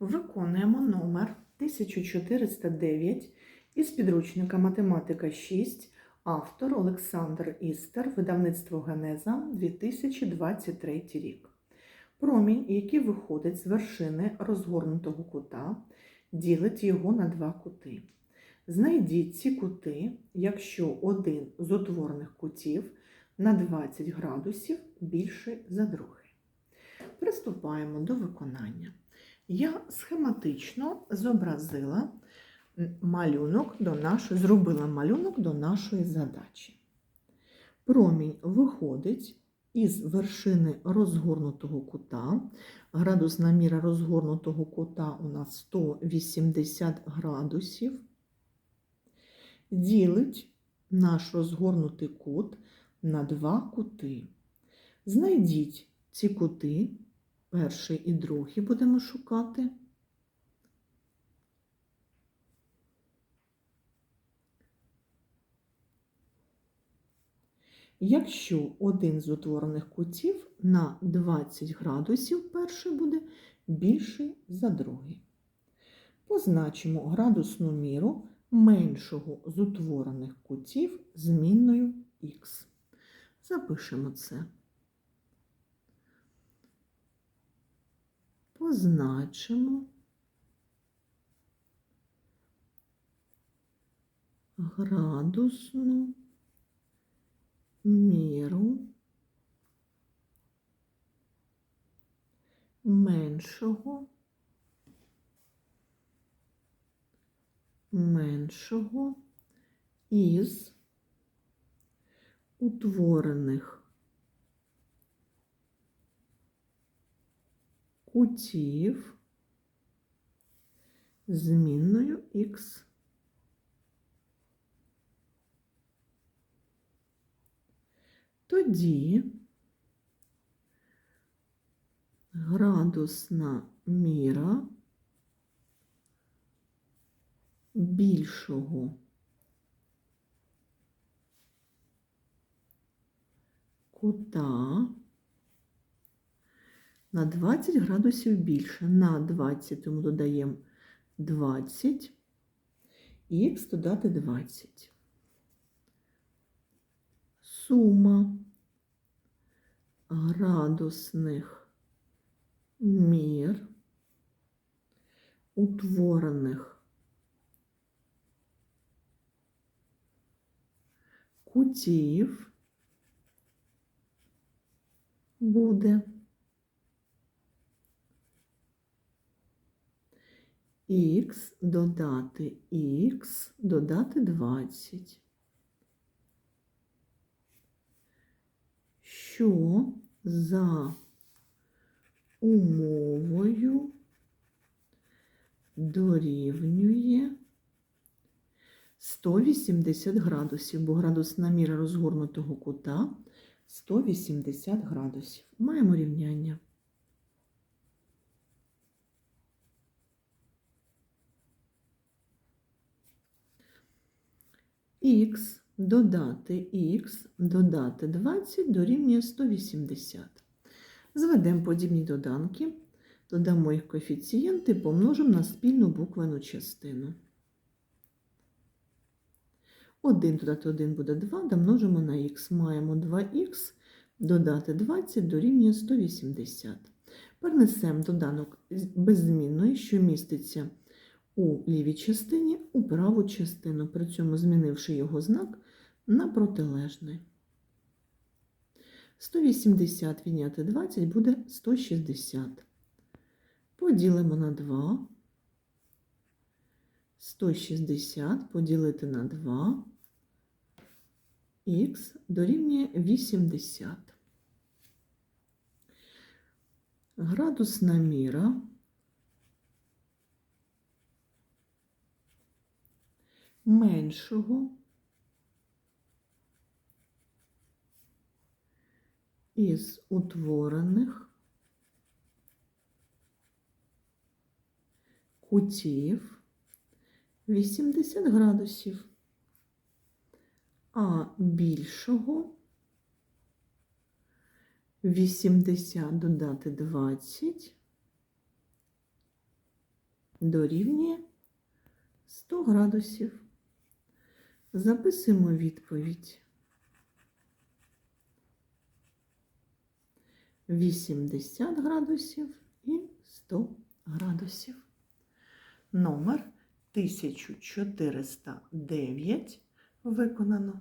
Виконуємо номер 1409 із підручника Математика 6, автор Олександр Істер, видавництво Генеза 2023 рік. Промінь, який виходить з вершини розгорнутого кута, ділить його на два кути. Знайдіть ці кути, якщо один з утворених кутів на 20 градусів більший за другий. Приступаємо до виконання. Я схематично зобразила малюнок до нашої, зробила малюнок до нашої задачі. Промінь виходить із вершини розгорнутого кута. Градусна міра розгорнутого кута у нас 180 градусів. Ділить наш розгорнутий кут на два кути. Знайдіть ці кути, перший і другий будемо шукати. Якщо один з утворених кутів на 20 градусів перший буде більший за другий. Позначимо градусну міру меншого з утворених кутів змінною х. Запишемо це. Позначимо. Градусну міру меншого меншого із утворених кутів змінною х. Тоді градусна міра більшого кута на 20 градусів більше. На 20 тому додаємо 20 і х додати 20. Сума градусних мір утворених кутів буде х додати х додати 20. Що за умовою дорівнює 180 градусів, бо градусна міра розгорнутого кута 180 градусів. Маємо рівняння. Х додати х додати 20 дорівнює 180. Зведемо подібні доданки, додамо їх коефіцієнти, помножимо на спільну буквену частину. 1 додати 1 буде 2, домножимо на х. Маємо 2х додати 20 дорівнює 180. Перенесемо доданок беззмінної, що міститься у лівій частині, у праву частину, при цьому змінивши його знак на протилежний. 180 відняти 20 буде 160. Поділимо на 2. 160 поділити на 2. Х дорівнює 80. Градусна міра меншого із утворених кутів 80 градусів, а більшого 80 додати 20 дорівнює 100 градусів. Записуємо відповідь. 80 градусів і 100 градусів. Номер 1409 виконано.